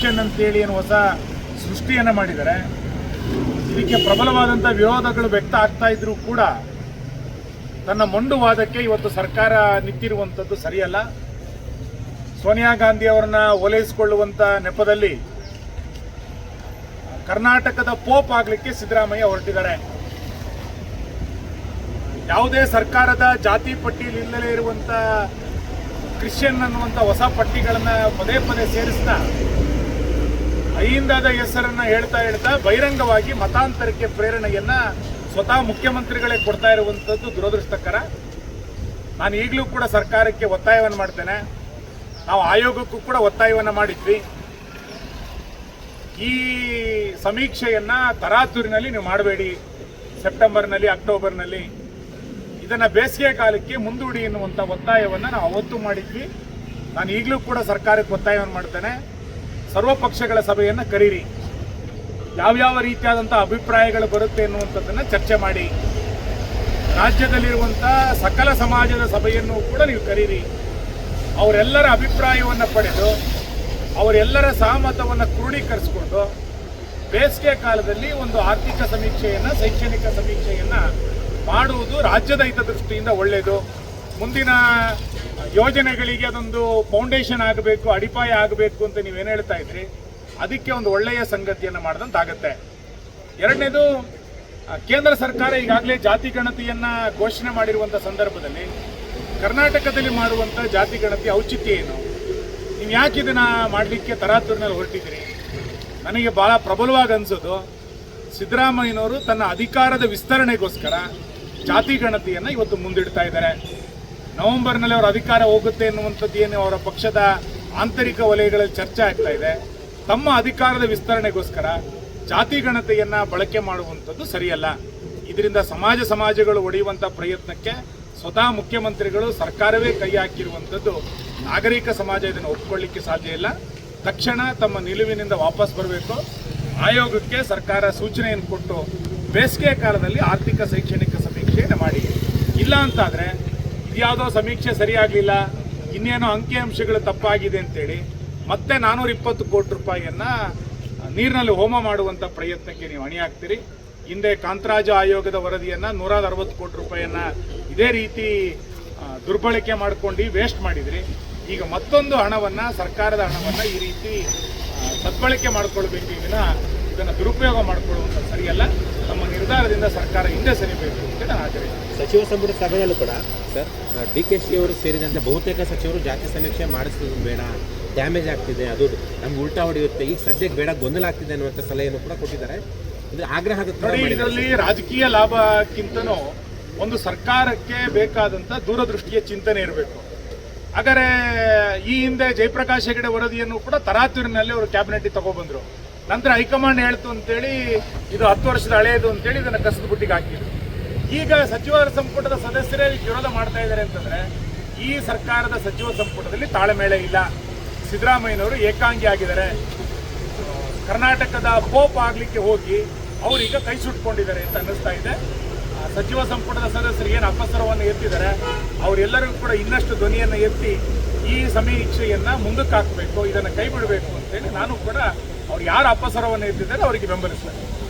Christian ಅಂತೇಳಿ ಏನು ಹೊಸ ಸೃಷ್ಟಿಯನ್ನು ಮಾಡಿದ್ದಾರೆ. ಇದಕ್ಕೆ ಪ್ರಬಲವಾದಂಥ ವಿರೋಧಗಳು ವ್ಯಕ್ತ ಆಗ್ತಾ ಇದ್ರೂ ಕೂಡ ತನ್ನ ಮೊಂಡು ವಾದಕ್ಕೆ ಇವತ್ತು ಸರ್ಕಾರ ನಿಂತಿರುವಂಥದ್ದು ಸರಿಯಲ್ಲ. ಸೋನಿಯಾ ಗಾಂಧಿ ಅವರನ್ನ ಓಲೈಸಿಕೊಳ್ಳುವಂಥ ನೆಪದಲ್ಲಿ ಕರ್ನಾಟಕದ ಪೋಪ್ ಆಗಲಿಕ್ಕೆ ಸಿದ್ದರಾಮಯ್ಯ ಹೊರಟಿದ್ದಾರೆ. ಯಾವುದೇ ಸರ್ಕಾರದ ಜಾತಿ ಪಟ್ಟಿಯಲ್ಲಿ ಇಲ್ಲದೇ ಇರುವಂಥ ಕ್ರಿಶ್ಚಿಯನ್ ಅನ್ನುವಂಥ ಹೊಸ ಪಟ್ಟಿಗಳನ್ನು ಪದೇ ಪದೇ ಸೇರಿಸ್ತಾ ಅಹಿಂದದ ಹೆಸರನ್ನ ಹೇಳ್ತಾ ಹೇಳ್ತಾ ಬಹಿರಂಗವಾಗಿ ಮತಾಂತರಕ್ಕೆ ಪ್ರೇರಣೆಯನ್ನ ಸ್ವತಃ ಮುಖ್ಯಮಂತ್ರಿಗಳೇ ಕೊಡ್ತಾ ಇರುವಂಥದ್ದು ದುರದೃಷ್ಟಕರ. ನಾನು ಈಗಲೂ ಕೂಡ ಸರ್ಕಾರಕ್ಕೆ ಒತ್ತಾಯವನ್ನು ಮಾಡ್ತೇನೆ. ನಾವು ಆಯೋಗಕ್ಕೂ ಕೂಡ ಒತ್ತಾಯವನ್ನು ಮಾಡಿದ್ವಿ. ಈ ಸಮೀಕ್ಷೆಯನ್ನ ತರಾತುರಿನಲ್ಲಿ ನೀವು ಮಾಡಬೇಡಿ. ಸೆಪ್ಟೆಂಬರ್ನಲ್ಲಿ, ಅಕ್ಟೋಬರ್ನಲ್ಲಿ. ಇದನ್ನ ಬೇಸಿಗೆ ಕಾಲಕ್ಕೆ ಮುಂದೂಡಿ ಎನ್ನುವಂಥ ಒತ್ತಾಯವನ್ನು ನಾವು ಅವತ್ತು ಮಾಡಿದ್ವಿ. ನಾನು ಈಗಲೂ ಕೂಡ ಸರ್ಕಾರಕ್ಕೆ ಒತ್ತಾಯವನ್ನು ಮಾಡ್ತೇನೆ. ಸರ್ವ ಪಕ್ಷಗಳ ಸಭೆಯನ್ನು ಕರೀರಿ. ಯಾವ್ಯಾವ ರೀತಿಯಾದಂಥ ಅಭಿಪ್ರಾಯಗಳು ಬರುತ್ತೆ ಎನ್ನುವಂಥದ್ದನ್ನು ಚರ್ಚೆ ಮಾಡಿ. ರಾಜ್ಯದಲ್ಲಿರುವಂಥ ಸಕಲ ಸಮಾಜದ ಸಭೆಯನ್ನು ಕೂಡ ನೀವು ಕರೀರಿ. ಅವರೆಲ್ಲರ ಅಭಿಪ್ರಾಯವನ್ನು ಪಡೆದು, ಅವರೆಲ್ಲರ ಸಹಮತವನ್ನು ಕ್ರೋಢೀಕರಿಸಿಕೊಂಡು ಬೇಸಿಗೆ ಕಾಲದಲ್ಲಿ ಒಂದು ಆರ್ಥಿಕ ಸಮೀಕ್ಷೆಯನ್ನು, ಶೈಕ್ಷಣಿಕ ಸಮೀಕ್ಷೆಯನ್ನು ಮಾಡುವುದು ರಾಜ್ಯದ ಹಿತದೃಷ್ಟಿಯಿಂದ ಒಳ್ಳೆಯದು. ಮುಂದಿನ ಯೋಜನೆಗಳಿಗೆ ಅದೊಂದು ಫೌಂಡೇಶನ್ ಆಗಬೇಕು, ಅಡಿಪಾಯ ಆಗಬೇಕು ಅಂತ ನೀವೇನು ಹೇಳ್ತಾ ಇದ್ರಿ? ಅದಕ್ಕೆ ಒಂದು ಒಳ್ಳೆಯ ಸಂಗತಿಯನ್ನು ಮಾಡಿದಂತಾಗತ್ತೆ. ಎರಡನೇದು ಕೇಂದ್ರ ಸರ್ಕಾರ ಈಗಾಗಲೇ ಜಾತಿ ಗಣತಿಯನ್ನ ಘೋಷಣೆ ಮಾಡಿರುವಂಥ ಸಂದರ್ಭದಲ್ಲಿ ಕರ್ನಾಟಕದಲ್ಲಿ ಮಾಡುವಂಥ ಜಾತಿ ಗಣತಿ ಔಚಿತ್ಯ ಏನು? ನೀವು ಯಾಕೆ ಇದನ್ನ ಮಾಡಲಿಕ್ಕೆ ತರಾತುರಿನಲ್ಲಿ ಹೊರಟಿದ್ದೀರಿ? ನನಗೆ ಬಹಳ ಪ್ರಬಲವಾಗಿ ಅನ್ಸೋದು, ಸಿದ್ದರಾಮಯ್ಯನವರು ತನ್ನ ಅಧಿಕಾರದ ವಿಸ್ತರಣೆಗೋಸ್ಕರ ಜಾತಿ ಗಣತಿಯನ್ನು ಇವತ್ತು ಮುಂದಿಡ್ತಾ ಇದ್ದಾರೆ. ನವೆಂಬರ್ನಲ್ಲಿ ಅವರ ಅಧಿಕಾರ ಹೋಗುತ್ತೆ ಎನ್ನುವಂಥದ್ದು ಏನು ಅವರ ಪಕ್ಷದ ಆಂತರಿಕ ವಲಯಗಳಲ್ಲಿ ಚರ್ಚೆ ಆಗ್ತಾ ಇದೆ. ತಮ್ಮ ಅಧಿಕಾರದ ವಿಸ್ತರಣೆಗೋಸ್ಕರ ಜಾತಿ ಗಣತೆಯನ್ನು ಬಳಕೆ ಮಾಡುವಂಥದ್ದು ಸರಿಯಲ್ಲ. ಇದರಿಂದ ಸಮಾಜ ಸಮಾಜಗಳು ಒಡೆಯುವಂಥ ಪ್ರಯತ್ನಕ್ಕೆ ಸ್ವತಃ ಮುಖ್ಯಮಂತ್ರಿಗಳು ಸರ್ಕಾರವೇ ಕೈ ಹಾಕಿರುವಂಥದ್ದು. ನಾಗರಿಕ ಸಮಾಜ ಇದನ್ನು ಒಪ್ಪಿಕೊಳ್ಳಿಕ್ಕೆ ಸಾಧ್ಯ ಇಲ್ಲ. ತಕ್ಷಣ ತಮ್ಮ ನಿಲುವಿನಿಂದ ವಾಪಸ್ ಬರಬೇಕು. ಆಯೋಗಕ್ಕೆ ಸರ್ಕಾರ ಸೂಚನೆಯನ್ನು ಕೊಟ್ಟು ಬೇಸಿಗೆ ಕಾಲದಲ್ಲಿ ಆರ್ಥಿಕ ಶೈಕ್ಷಣಿಕ ಸಮೀಕ್ಷೆಯನ್ನು ಮಾಡಿ. ಇಲ್ಲ ಅಂತಾದರೆ ಇದ್ಯಾವುದೋ ಸಮೀಕ್ಷೆ ಸರಿಯಾಗಲಿಲ್ಲ, ಇನ್ನೇನೋ ಅಂಕಿಅಂಶಗಳು ತಪ್ಪಾಗಿದೆ ಅಂತೇಳಿ ಮತ್ತೆ ನಾನೂರ ಇಪ್ಪತ್ತು ಕೋಟಿ ರೂಪಾಯಿಯನ್ನ ನೀರಿನಲ್ಲಿ ಹೋಮ ಮಾಡುವಂಥ ಪ್ರಯತ್ನಕ್ಕೆ ನೀವು ಅಣಿಯಾಗ್ತೀರಿ. ಹಿಂದೆ ಕಾಂತರಾಜ ಆಯೋಗದ ವರದಿಯನ್ನ ನೂರ ಅರವತ್ತು ಕೋಟಿ ರೂಪಾಯಿಯನ್ನ ಇದೇ ರೀತಿ ದುರ್ಬಳಕೆ ಮಾಡ್ಕೊಂಡು ವೇಸ್ಟ್ ಮಾಡಿದ್ರಿ. ಈಗ ಮತ್ತೊಂದು ಹಣವನ್ನ, ಸರ್ಕಾರದ ಹಣವನ್ನ ಈ ರೀತಿ ಸದ್ಬಳಕೆ ಮಾಡ್ಕೊಳ್ಬೇಕು ವಿನ ಇದನ್ನು ದುರುಪಯೋಗ ಮಾಡಿಕೊಳ್ಳುವಂಥ ಸರಿಯಲ್ಲ. ನಮ್ಮ ನಿರ್ಧಾರದಿಂದ ಸರ್ಕಾರ ಹಿಂದೆ ಸರಿಬೇಕು ಅಂತ ನಾನು ಆಗ್ರಹಿಸ್ತೀನಿ ಸಚಿವ ಸಂಪುಟ ಸಭೆಯಲ್ಲೂ ಕೂಡ ಸರ್ ಡಿ ಕೆ ಶಿ ಅವರು ಸೇರಿದಂತೆ ಬಹುತೇಕ ಸಚಿವರು ಜಾತಿ ಸಮೀಕ್ಷೆ ಮಾಡಿಸೋದು ಬೇಡ ಡ್ಯಾಮೇಜ್ ಆಗ್ತಿದೆ ಅದು ನಮ್ಗೆ ಉಲ್ಟಾ ಹೊಡೆಯುತ್ತೆ ಈಗ ಸದ್ಯಕ್ಕೆ ಬೇಡ ಗೊಂದಲ ಆಗ್ತಿದೆ ಅನ್ನುವಂಥ ಸಲಹೆಯನ್ನು ಕೂಡ ಕೊಟ್ಟಿದ್ದಾರೆ. ಆಗ್ರಹದ ಥರ ಇದರಲ್ಲಿ ರಾಜಕೀಯ ಲಾಭಕ್ಕಿಂತನೂ ಒಂದು ಸರ್ಕಾರಕ್ಕೆ ಬೇಕಾದಂಥ ದೂರದೃಷ್ಟಿಯ ಚಿಂತನೆ ಇರಬೇಕು. ಹಾಗಾದರೆ ಈ ಹಿಂದೆ ಜಯಪ್ರಕಾಶ್ ಹೆಗಡೆ ವರದಿಯನ್ನು ಕೂಡ ತರಾತುರಿನಲ್ಲಿ ಅವರು ಕ್ಯಾಬಿನೆಟ್ ತಗೊಬಂದ್ರು. ನಂತರ ಹೈಕಮಾಂಡ್ ಹೇಳ್ತು ಅಂತೇಳಿ, ಇದು ಹತ್ತು ವರ್ಷದ ಹಳೆಯದು ಅಂತೇಳಿ ಇದನ್ನು ಕಸದ ಬುಟ್ಟಿಗೆ ಹಾಕಿದ್ರು. ಈಗ ಸಚಿವ ಸಂಪುಟದ ಸದಸ್ಯರೇ ವಿರೋಧ ಮಾಡ್ತಾ ಇದ್ದಾರೆ ಅಂತಂದ್ರೆ, ಈ ಸರ್ಕಾರದ ಸಚಿವ ಸಂಪುಟದಲ್ಲಿ ತಾಳಮೇಳ ಇಲ್ಲ. ಸಿದ್ದರಾಮಯ್ಯನವರು ಏಕಾಂಗಿ ಆಗಿದ್ದಾರೆ. ಕರ್ನಾಟಕದ ಪೋಪ್ ಆಗ್ಲಿಕ್ಕೆ ಹೋಗಿ ಅವರೀಗ ಕೈ ಸುಟ್ಕೊಂಡಿದ್ದಾರೆ ಅಂತ ಅನ್ನಿಸ್ತಾ ಇದೆ. ಸಚಿವ ಸಂಪುಟದ ಸದಸ್ಯರು ಏನು ಅಪಸರವನ್ನು ಎತ್ತಿದ್ದಾರೆ? ಅವರೆಲ್ಲರಿಗೂ ಕೂಡ ಇನ್ನಷ್ಟು ಧ್ವನಿಯನ್ನು ಎತ್ತಿ ಈ ಸಮೀಕ್ಷೆಯನ್ನ ಮುಂದಕ್ಕೆ ಹಾಕಬೇಕು, ಇದನ್ನು ಕೈ ಬಿಡಬೇಕು ಅಂತೇಳಿ ನಾನು ಕೂಡ ಅವ್ರು ಯಾರು ಅಪಸರವನ್ನು ಎತ್ತಿದ್ದಾರೆ ಅವರಿಗೆ ಬೆಂಬಲಿಸ್ತೇನೆ